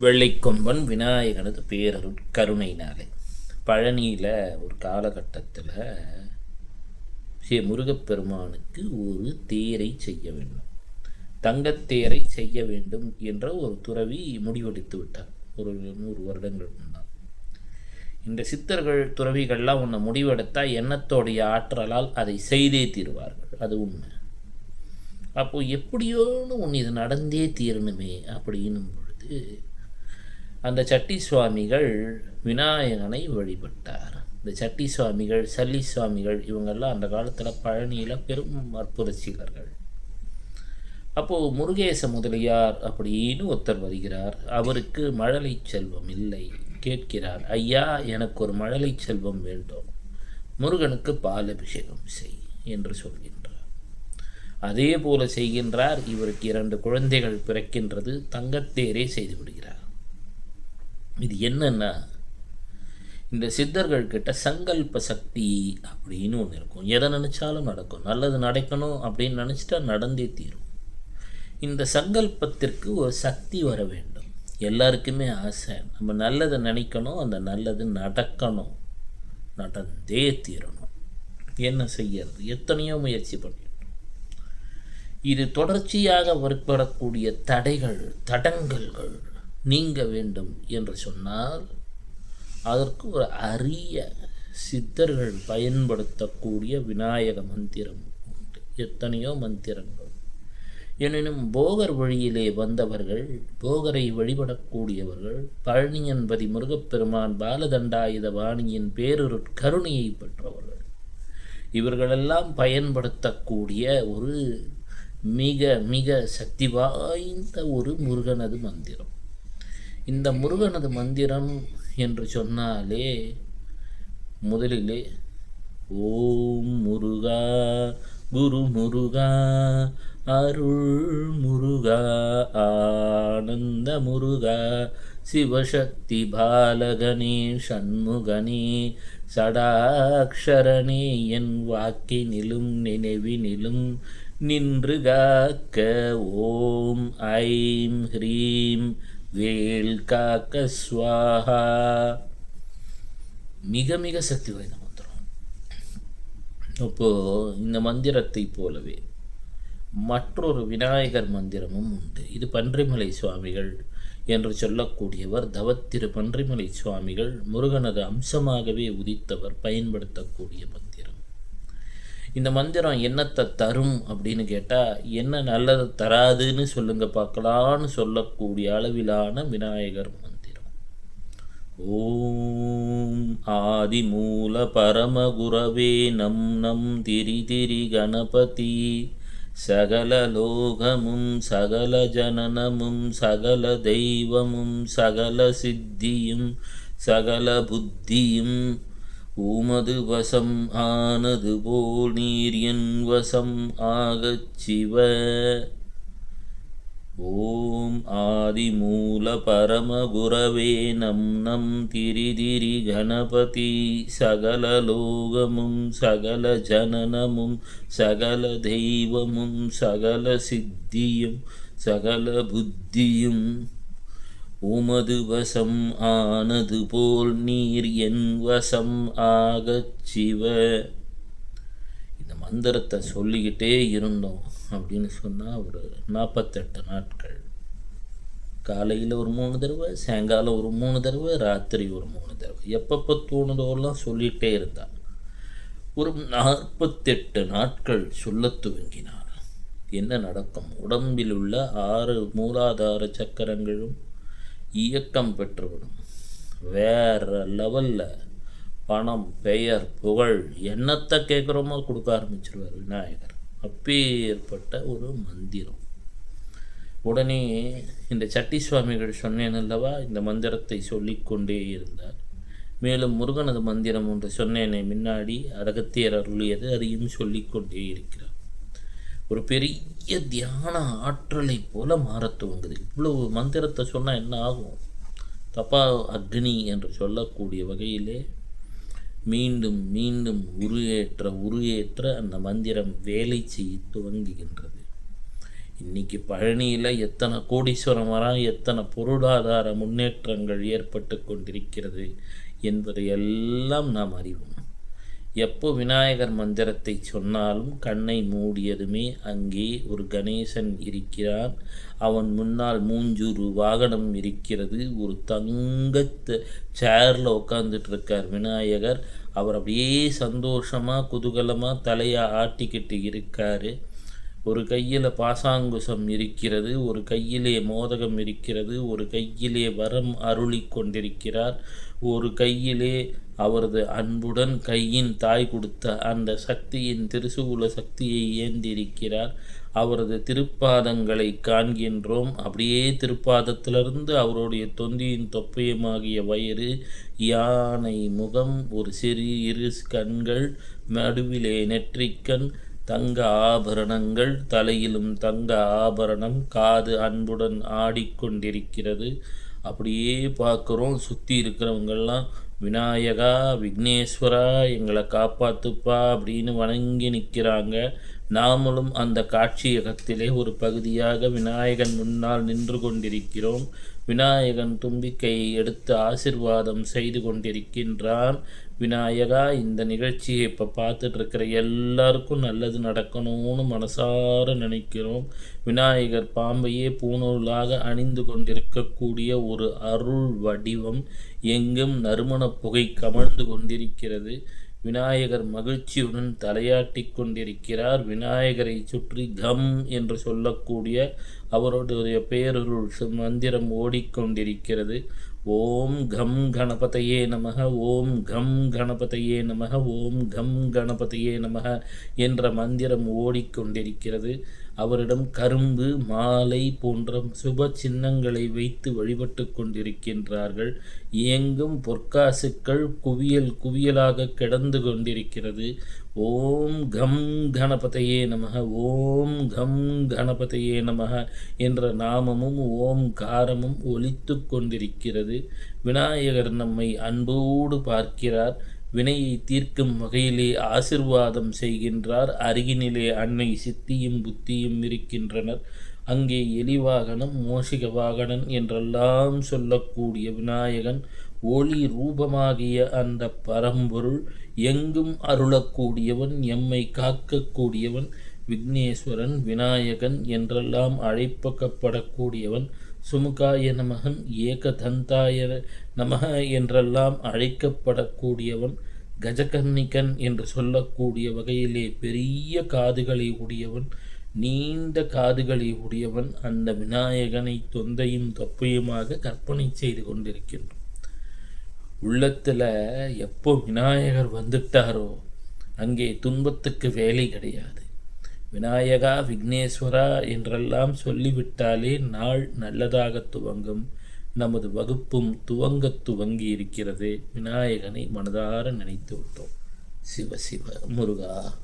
வெள்ளைக்கொம்பன் விநாயகனது பேரருட் கருணையினாலே. பழனியில் ஒரு காலகட்டத்தில் ஸ்ரீ முருகப்பெருமானுக்கு ஒரு தேரை செய்ய வேண்டும். தங்கத்தேரை செய்ய வேண்டும் என்ற ஒரு துறவி முடிவெடுத்து விட்டார். ஒரு நூறு வருடங்கள் முன்னால். இந்த சித்தர்கள் துறவிகள்லாம் உன்னை முடிவெடுத்தால் எண்ணத்தோடைய ஆற்றலால் அதை செய்தே தீருவார்கள். அது உண்மை. அப்போது எப்படியோன்னு உன் இது நடந்தே தீரணுமே அப்படின்னும் பொழுது அந்த சட்டி சுவாமிகள் விநாயகனை வழிபட்டார். இந்த சட்டி சுவாமிகள் சல்லி சுவாமிகள் இவங்கெல்லாம் அந்த காலத்தில் பழனியில் பெரும் அற்புத சீலர்கள் அப்போது முருகேச முதலியார் அப்படின்னு ஒருத்தர் வருகிறார். அவருக்கு மழலை செல்வம் இல்லை. கேட்கிறார் ஐயா எனக்கு ஒரு மழலை செல்வம் வேண்டும். முருகனுக்கு பால் அபிஷேகம் செய் என்று சொல்கின்றார். அதே போல செய்கின்றார். இவருக்கு இரண்டு குழந்தைகள் பிறக்கின்றது. தங்கத்தேரே செய்து விடுகிறார். இது என்னென்னா இந்த சித்தர்கள் கிட்ட சங்கல்ப சக்தி அப்படின்னு ஒன்று இருக்கும். எதை நினச்சாலும் நடக்கும். நல்லது நடக்கணும் அப்படின்னு நினச்சிட்டா நடந்தே தீரும். இந்த சங்கல்பத்திற்கு ஒரு சக்தி வர வேண்டும். எல்லாருக்குமே ஆசை நம்ம நல்லதை நினைக்கணும் அந்த நல்லது நடக்கணும். நடந்தே தீரணும். என்ன செய்யறது? எத்தனையோ முயற்சி பண்ணிடணும் இது தொடர்ச்சியாக ஏற்படக்கூடிய தடைகள் தடங்கல்கள் நீங்க வேண்டும் என்று சொன்னால் அதற்கு ஒரு அரிய சித்தர்கள் பயன்படுத்தக்கூடிய விநாயக மந்திரம் உண்டு. எத்தனையோ மந்திரங்கள். எனினும் போகர் வழியிலே வந்தவர்கள் போகரை வழிபடக்கூடியவர்கள் பழனியன்பதி முருகப்பெருமான் பாலதண்டாயுத வாணியின் பேரொரு கருணையை பெற்றவர்கள். இவர்களெல்லாம் பயன்படுத்தக்கூடிய ஒரு மிக மிக சக்தி வாய்ந்த ஒரு முருகனது மந்திரம். இந்த முருகனது மந்திரம் என்று சொன்னாலே முதலிலே ஓம் முருகா குரு முருகா அருள் முருகா ஆனந்த முருகா சிவசக்தி பாலகனே சண்முகனே சடாக்ஷரனே என் வாக்கினிலும் நினைவினிலும் நின்று காக்க ஓம் ஐம் ஹ்ரீம் வேல் காக்க ஸ்வாஹா மிக மிக சக்தி வாய்ந்த மந்திரம். அப்போது இந்த மந்திரத்தை போலவே மற்றொரு விநாயகர் மந்திரமும் உண்டு. இது பன்றிமலை சுவாமிகள் என்று சொல்லக்கூடியவர் தவத்திரு பன்றிமலை சுவாமிகள் முருகனது அம்சமாகவே உதித்தவர் பயன்படுத்தக்கூடிய மந்திரம். இந்த மந்திரம் என்னத்தை தரும் அப்படின்னு கேட்டால் என்ன நல்லது தராதுன்னு சொல்லுங்க பார்க்கலான்னு சொல்லக்கூடிய அளவிலான விநாயகர் மந்திரம். ஓம் ஆதிமூல பரமகுரவே நம் நம் திரி திரி கணபதி. சகல லோகமும் சகல ஜனனமும் சகல தெய்வமும் சகல சித்தியும் சகல புத்தியும் உமது வசம் ஆனது போல் நீர் என் வசம் ஆகச் சிவ. ஓம் ஆதிமூல பரமகுரவே நம் நம் திரிதிரி கணபதி. சகலலோகமும் சகல ஜனனமும் சகல தெய்வமும் சகல சித்தியும் சகல புத்தியும் உமது வசம் ஆனது போல் நீர் என் வசம் ஆகச் சிவ. இந்த மந்திரத்தை சொல்லிக்கிட்டே இருந்தோம் அப்படின்னு சொன்னால் ஒரு நாற்பத்தெட்டு நாட்கள். காலையில் ஒரு மூணு தடவை சாயங்காலம் ஒரு மூணு தடவை ராத்திரி ஒரு மூணு தடவை. எப்பப்போ தோணுதோலாம் சொல்லிகிட்டே இருந்தான் ஒரு நாற்பத்தெட்டு நாட்கள் சொல்ல துவங்கினார். என்ன நடக்கும்? உடம்பில் உள்ள ஆறு மூலாதார சக்கரங்களும் இயக்கம் பெற்றுவிடும். வேற லெவலில் பணம் பெயர் புகழ் என்னத்தை கேட்குறோமோ கொடுக்க ஆரம்பிச்சிருவார் விநாயகர். அப்பேற்பட்ட ஒரு மந்திரம். உடனே இந்த சட்டி சுவாமிகள் சொன்னேன் அல்லவா? இந்த மந்திரத்தை சொல்லிக்கொண்டே இருந்தார். மேலும் முருகனது மந்திரம் ஒன்று சொன்னேனே முன்னாடி அரகத்தியர் அருளியது அதையும் சொல்லிக்கொண்டே இருக்கிறார். ஒரு பெரிய தியான ஆற்றலை போல மாறத் துவங்குது. இவ்வளவு மந்திரத்தை சொன்னால் என்ன ஆகும்? தப்பா அக்னி என்று சொல்லக்கூடிய வகையிலே மீண்டும் மீண்டும் உருவேற்ற உருவேற்ற அந்த மந்திரம் வேலை செய்ய துவங்குகின்றது. இன்றைக்கி பழனியில் எத்தனை கோடீஸ்வரம் வர எத்தனை பொருளாதார முன்னேற்றங்கள் ஏற்பட்டு கொண்டிருக்கிறது என்பதை எல்லாம் நாம் அறிவோம். எப்போ விநாயகர் மந்திரத்தை சொன்னாலும் கண்ணை மூடியதுமே அங்கே ஒரு கணேசன் இருக்கிறான். அவன் முன்னால் மூஞ்சூறு வாகனம் இருக்கிறது. ஒரு தங்கத்து சேரில் உட்காந்துட்டு இருக்கார் விநாயகர். அவர் அப்படியே சந்தோஷமாக குதூகலமாக தலையை ஆட்டிக்கிட்டு இருக்கார். ஒரு கையில் பாசாங்குசம் இருக்கிறது ஒரு கையிலே மோதகம் இருக்கிறது ஒரு கையிலே வரம் அருளி கொண்டிருக்கிறார் ஒரு கையிலே அவரது அன்புடன் கையின் தாய் கொடுத்த அந்த சக்தியின் திருசூல சக்தியை ஏந்திருக்கிறார். அவரது திருப்பாதங்களை காண்கின்றோம். அப்படியே திருப்பாதத்திலிருந்து அவருடைய தொந்தியின் தொப்பையுமாகிய வயிறு யானை முகம் ஒரு சிறு இரு கண்கள் நடுவிலே நெற்றிக்கண் தங்க ஆபரணங்கள் தலையிலும் தங்க ஆபரணம் காது அன்புடன் ஆடிக்கொண்டிருக்கிறது. அப்படியே பார்க்குறோம் சுற்றி இருக்கிறவங்கெல்லாம் விநாயகா விக்னேஸ்வரா எங்களை காப்பாத்துப்பா அப்படின்னு வணங்கி நிற்கிறாங்க நாமளும் அந்த காட்சியகத்திலே ஒரு பகுதியாக விநாயகன் முன்னால் நின்று கொண்டிருக்கிறோம். விநாயகன் தும்பிக்கையை எடுத்து ஆசிர்வாதம் செய்து கொண்டிருக்கின்றான். விநாயகா இந்த நிகழ்ச்சியை இப்போ பார்த்துட்டு இருக்கிற எல்லாருக்கும் நல்லது நடக்கணும்னு மனசார நினைக்கிறோம். விநாயகர் பாம்பையே பூணூலாக அணிந்து கொண்டிருக்கக்கூடிய ஒரு அருள் வடிவம் எங்கும் நறுமண புகை கமழ்ந்து கொண்டிருக்கிறது. விநாயகர் மகிழ்ச்சியுடன் தலையாட்டி கொண்டிருக்கிறார். விநாயகரை சுற்றி கம் என்று சொல்லக்கூடிய அவருடைய பேரருள் மந்திரம் ஓடிக்கொண்டிருக்கிறது. ஓம் கம் கணபதையே நமக ஓம் கம் கணபதையே நமக ஓம் கம் கணபதையே நமக என்ற மந்திரம் ஓடிக்கொண்டிருக்கிறது. அவரிடம் கரும்பு மாலை போன்ற சுப சின்னங்களை வைத்து வழிபட்டு கொண்டிருக்கின்றார்கள். இயங்கும் பொற்காசுக்கள் குவியல் குவியலாக கிடந்து கொண்டிருக்கிறது. ஓம் கம் கணபதையே நமக ஓம் கம் கணபதையே நமக என்ற நாமமும் ஓம் காரமும் ஒலித்து கொண்டிருக்கிறது. விநாயகர் நம்மை அன்போடு பார்க்கிறார். வினையை தீர்க்கும் வகையிலே ஆசிர்வாதம் செய்கின்றார். அருகினிலே அன்னை சித்தியும் புத்தியும் இருக்கின்றனர். அங்கே எலிவாகனம் மோசிக வாகனன் என்றெல்லாம் சொல்லக்கூடிய விநாயகன் ஒளி ரூபமாகிய அந்த பரம்பொருள் எங்கும் அருளக்கூடியவன் எம்மை காக்கக்கூடியவன் விக்னேஸ்வரன் விநாயகன் என்றெல்லாம் அழைப்பக்கப்படக்கூடியவன் சுமுகாய நமகன் ஏகதந்தாய நமக என்றெல்லாம் அழைக்கப்படக்கூடியவன் கஜகர்ணிகன் என்று சொல்லக்கூடிய வகையிலே பெரிய காதுகளை உடையவன் நீண்ட காதுகளை உடையவன் அந்த விநாயகனை தொந்தையும் தொப்பையுமாக கற்பனை செய்து கொண்டிருக்கின்றோம். உள்ளத்தில் எப்போ விநாயகர் வந்துட்டாரோ அங்கே துன்பத்துக்கு வேலை கிடையாது. விநாயகா விக்னேஸ்வரா என்றெல்லாம் சொல்லிவிட்டாலே நாள் நல்லதாக துவங்கும். நமது வகுப்பும் துவங்க துவங்கி இருக்கிறது விநாயகனை மனதார நினைத்து விட்டோம். சிவ சிவ முருகா.